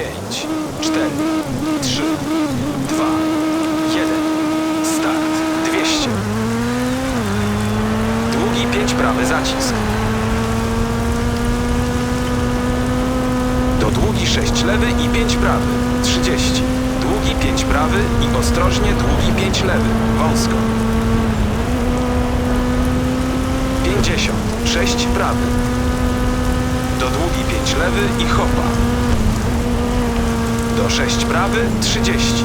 5, 4, 3, 2, 1. Start. 200. Długi 5 prawy zacisk. Do długi 6 lewy i 5 prawy. 30. Długi 5 prawy i ostrożnie długi 5 lewy. Wąsko. 50. 6 prawy. Do długi 5 lewy i hopa. Do 6 prawy 30.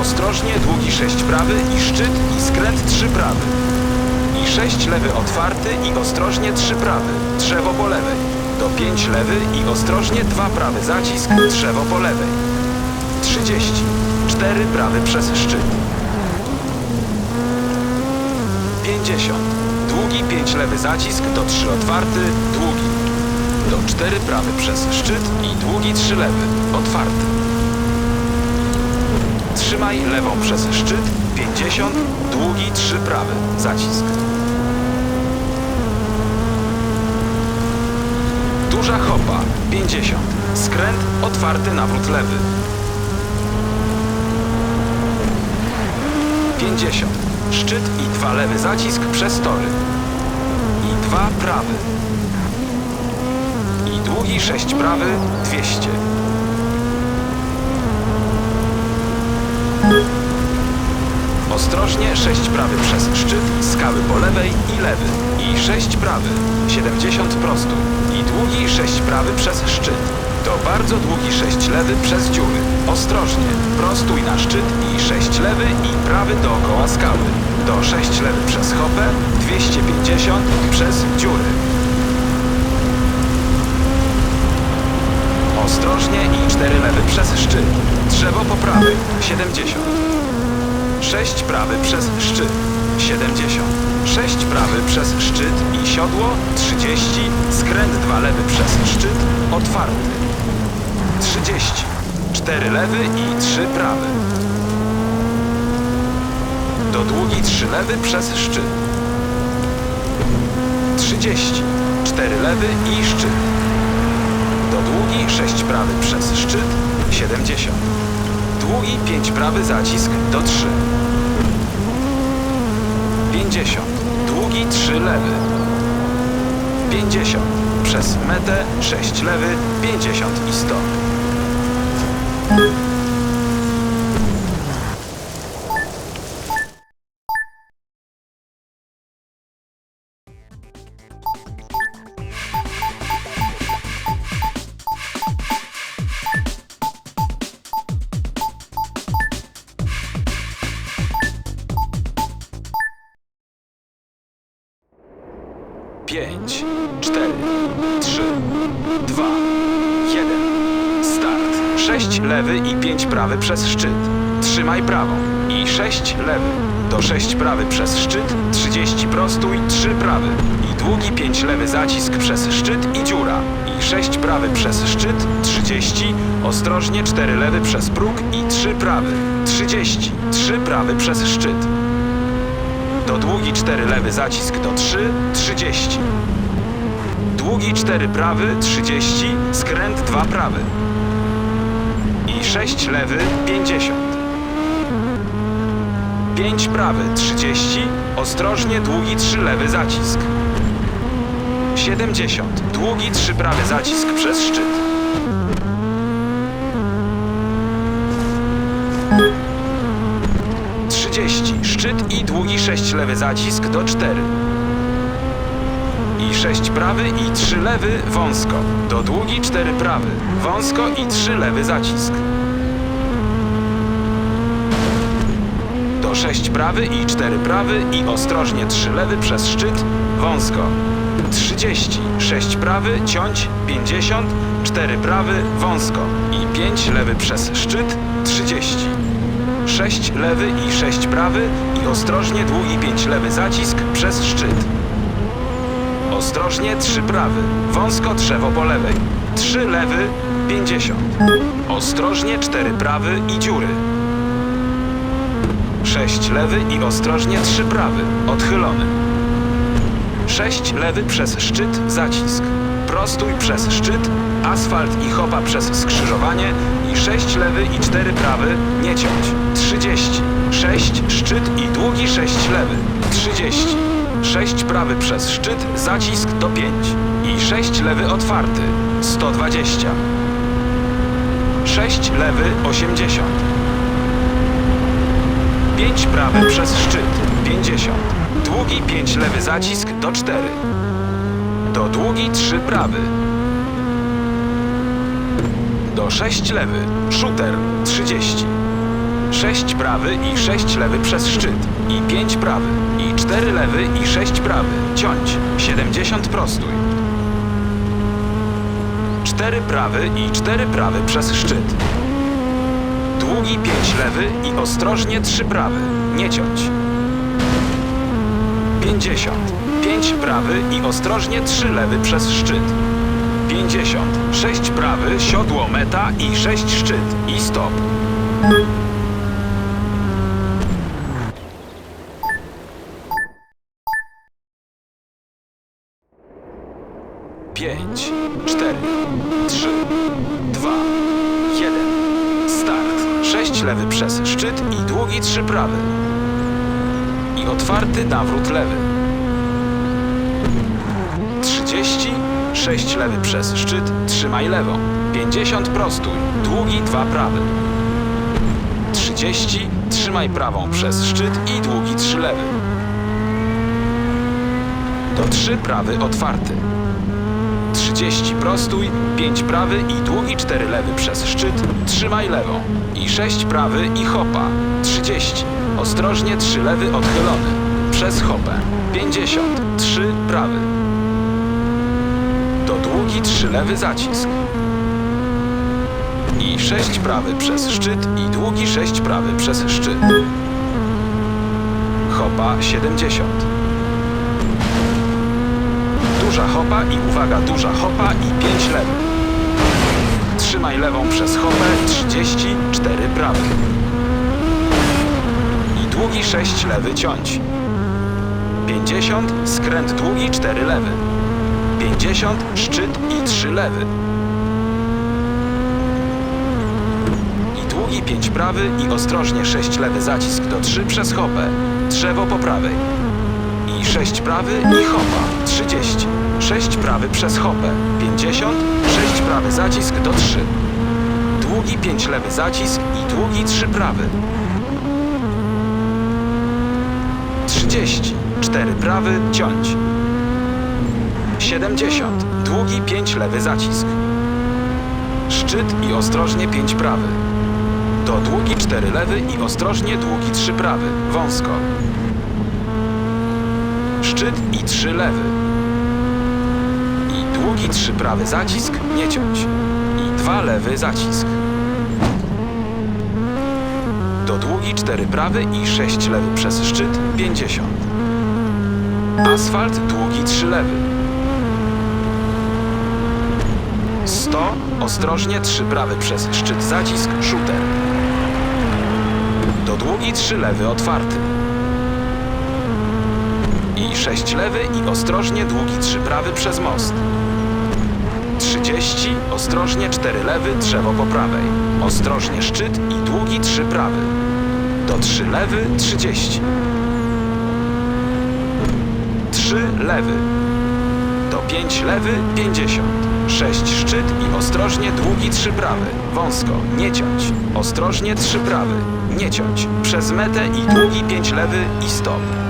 Ostrożnie długi 6 prawy i szczyt i skręt 3 prawy. I 6 lewy otwarty i ostrożnie 3 prawy. Drzewo po lewej. Do 5 lewy i ostrożnie 2 prawy zacisk. Drzewo po lewej. 30. 4 prawy przez szczyt. 50. Długi 5 lewy zacisk do 3 otwarty, długi. Do 4 prawy przez szczyt i długi 3 lewy, otwarty. Trzymaj lewą przez szczyt, 50, długi 3 prawy, zacisk. Duża hopa, 50, skręt, otwarty nawrót lewy. 50. Szczyt i dwa lewy zacisk przez tory. I dwa prawy. Długi 6 prawy, 200. Ostrożnie 6 prawy przez szczyt, skały po lewej i lewy. I 6 prawy, 70 prostu. I długi 6 prawy przez szczyt. To bardzo długi 6 lewy przez dziury. Ostrożnie, prostuj na szczyt i 6 lewy i prawy dookoła skały. Do 6 lewy przez hopę, 250 przez dziury. Ostrożnie i 4 lewy przez szczyt. Drzewo po prawej, 70. 6 prawy przez szczyt 70. 6 prawy przez szczyt i siodło 30. Skręt 2 lewy przez szczyt otwarty 30. 4 lewy i 3 prawy. Do długi 3 lewy przez szczyt 30. 4 lewy i szczyt do długi 6 prawy przez szczyt 70. Długi 5 prawy zacisk do 3. 50. Długi 3 lewy. 50. Przez metę 6 lewy 50 i stop. 5, 4, 3, 2, 1. Start. 6 lewy i 5 prawy przez szczyt. Trzymaj prawą i 6 lewy. Do 6 prawy przez szczyt, 30 prostój, 3 prawy. I długi 5 lewy zacisk przez szczyt i dziura. I 6 prawy przez szczyt, 30. Ostrożnie 4 lewy przez próg i 3 prawy. 30. 3 prawy przez szczyt do długi 4 lewy zacisk do 3, 30. Długi 4 prawy, 30, skręt 2 prawy. I 6 lewy, 50. 5 prawy, 30, ostrożnie długi 3 lewy zacisk. 70. Długi 3 prawy zacisk przez szczyt. Szczyt i długi 6 lewy zacisk do 4. I 6 prawy i 3 lewy wąsko. Do długi 4 prawy. Wąsko i 3 lewy zacisk. Do 6 prawy i 4 prawy i ostrożnie 3 lewy przez szczyt. Wąsko. 30. 6 prawy, ciąć, 50, 4 prawy, wąsko i 5 lewy przez szczyt, 30. 6 lewy i 6 prawy i ostrożnie długi 5 lewy zacisk przez szczyt. Ostrożnie 3 prawy, wąsko drzewo po lewej. 3 lewy, 50. Ostrożnie 4 prawy i dziury. 6 lewy i ostrożnie 3 prawy, odchylony. 6 lewy przez szczyt, zacisk. Prostuj przez szczyt, asfalt i hopa przez skrzyżowanie i 6 lewy i 4 prawy, nie ciąć. 30. 6 szczyt i długi 6 lewy. 30. 6 prawy przez szczyt, zacisk do 5. I 6 lewy otwarty. 120. 6 lewy 80. 5 prawy przez szczyt 50. Długi 5 lewy zacisk do 4. Do długi 3 prawy. Do 6 lewy. Shooter 30. 6 prawy i 6 lewy przez szczyt. I 5 prawy. I 4 lewy i 6 prawy. Ciąć. 70 prostuj. 4 prawy i 4 prawy przez szczyt. Długi 5 lewy i ostrożnie 3 prawy. Nie ciąć. 50. 5 prawy i ostrożnie 3 lewy przez szczyt. 50. 6 prawy, siodło meta i 6 szczyt. I stop. Pięć, cztery, trzy, dwa, jeden. Start. Sześć lewy przez szczyt i długi trzy prawy. I otwarty nawrót lewy. 30, 6 lewy przez szczyt, trzymaj lewą. 50 prostuj, długi dwa prawy. 30, trzymaj prawą przez szczyt i długi trzy lewy. Do 3 prawy otwarty. 30 prostuj, 5 prawy i długi 4 lewy przez szczyt, trzymaj lewą. I 6 prawy i hopa. 30. Ostrożnie 3 lewy odchylony. Przez hopę. 50. 3 prawy. Do długi 3 lewy zacisk. I 6 prawy przez szczyt i długi 6 prawy przez szczyt. Hopa 70. Duża hopa i uwaga, duża hopa i 5 lewy. Trzymaj lewą przez hopę 30, 4 prawy. I długi 6 lewy ciąć. 50, skręt długi 4 lewy. 50, szczyt i 3 lewy. I długi 5 prawy i ostrożnie 6 lewy zacisk do 3 przez hopę. Drzewo po prawej. I 6 prawy i hopa 30. 6 prawy przez hopę 50. 6 prawy zacisk do 3. Długi 5 lewy zacisk i długi 3 prawy. 30. 4 prawy ciąć. 70. Długi 5 lewy zacisk. Szczyt i ostrożnie 5 prawy. Do długi 4 lewy i ostrożnie długi 3 prawy. Wąsko. Szczyt i 3 lewy. I długi 3 prawy zacisk, nie ciąć. I 2 lewy zacisk. Do długi 4 prawy i 6 lewy przez szczyt 50. Asfalt długi 3 lewy. 100, ostrożnie 3 prawy przez szczyt zacisk, shooter. Do długi 3 lewy otwarty. I 6 lewy i ostrożnie długi 3 prawy przez most. 30, ostrożnie 4 lewy, drzewo po prawej. Ostrożnie szczyt i długi 3 prawy. Do 3 lewy 30. 3 lewy. Do 5 lewy 50. 6 szczyt i ostrożnie długi 3 prawy. Wąsko, nie ciąć. Ostrożnie 3 prawy. Nie ciąć. Przez metę i długi 5 lewy i stop.